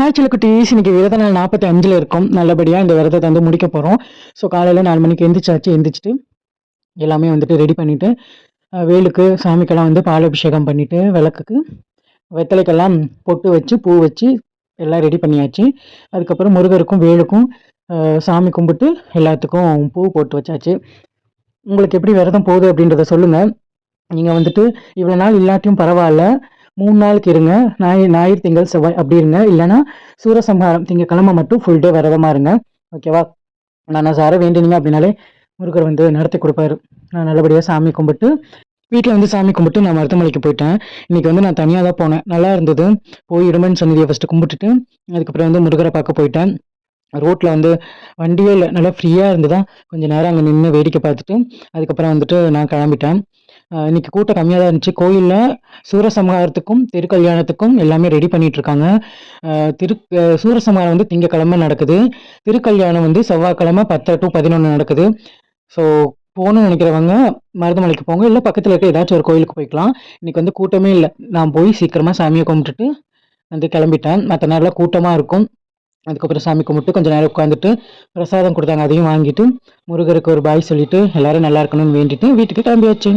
Hi சிலக்குட்டீஸ் இன்னைக்கு விரத நாள் நாற்பத்தி அஞ்சில் இருக்கும். நல்லபடியாக இந்த விரதத்தை வந்து முடிக்க போகிறோம் ஸோ காலையில் நாலு மணிக்கு எந்திரிச்சாச்சு எந்திரிச்சிட்டு எல்லாமே வந்துட்டு ரெடி பண்ணிவிட்டு வேலுக்கு சாமிக்கெல்லாம் வந்து பால் அபிஷேகம் பண்ணிவிட்டு விளக்குக்கு வெத்தலைக்கெல்லாம் பொட்டு வச்சு பூ வச்சு எல்லாம் ரெடி பண்ணியாச்சு. அதுக்கப்புறம் முருகருக்கும் வேலுக்கும் சாமி கும்பிட்டு எல்லாத்துக்கும் பூ போட்டு வச்சாச்சு. உங்களுக்கு எப்படி விரதம் போகுது அப்படின்றத சொல்லுங்கள் நீங்கள் வந்துட்டு இவ்வளோ நாள் இல்லாட்டியும் பரவாயில்ல. மூணு நாளுக்கு இருங்க. ஞாயிறு ஞாயிறு திங்கள் செவ்வாய் அப்படி இருங்க. இல்லைன்னா சூரசம்ஹாரம் திங்கக்கிழமை மட்டும் ஃபுல் டே விரதமாக இருங்க. ஓகேவா நான் சார வேண்டினீங்க அப்படின்னாலே முருகர் வந்து நடத்தி கொடுப்பாரு. நான் நல்லபடியாக சாமி கும்பிட்டு வீட்டில் வந்து சாமி கும்பிட்டு நான் மருத்துவமனைக்கு போயிட்டேன். இன்றைக்கி வந்து நான் தனியாக தான் போனேன். நல்லா இருந்தது. போய் இடுமன் சன்னதியை ஃபஸ்ட்டு கும்பிட்டுட்டு அதுக்கப்புறம் வந்து முருகரை பார்க்க போயிட்டேன். ரோட்டில் வந்து வண்டியே இல்லை. நல்லா ஃப்ரீயாக இருந்ததா கொஞ்சம் நேரம் அங்கே நின்று வேடிக்கை பார்த்துட்டு அதுக்கப்புறம் வந்துட்டு நான் கிளம்பிட்டேன். இன்னைக்கு கூட்டம் கம்மியாக தான் இருந்துச்சு. கோயிலில் சூரசம்ஹாரத்துக்கும் திருக்கல்யாணத்துக்கும் எல்லாமே ரெடி பண்ணிட்டு இருக்காங்க திரு சூரசம்ஹாரம் வந்து திங்கக்கிழமை நடக்குது. திருக்கல்யாணம் வந்து செவ்வாய்க்கிழமை பத்து டு பதினொன்று நடக்குது. ஸோ போகணும்னு நினைக்கிறவங்க மருதமலைக்கு போங்க. இல்லை பக்கத்தில் இருக்க ஏதாச்சும் ஒரு கோயிலுக்கு போய்க்கலாம். இன்னைக்கு வந்து கூட்டமே இல்லை. நான் போய் சீக்கிரமாக சாமியை கும்பிட்டுட்டு வந்து கிளம்பிட்டேன். மற்ற நேரம்லாம் கூட்டமாக இருக்கும். அதுக்கப்புறம் சாமி கும்பிட்டு கொஞ்சம் நேரம் உட்காந்துட்டு பிரசாதம் கொடுத்தாங்க. அதையும் வாங்கிட்டு முருகருக்கு ஒரு பாய் சொல்லிட்டு எல்லாரும் நல்லா இருக்கணும்னு வேண்டிட்டு வீட்டுக்கு கிளம்பியாச்சு.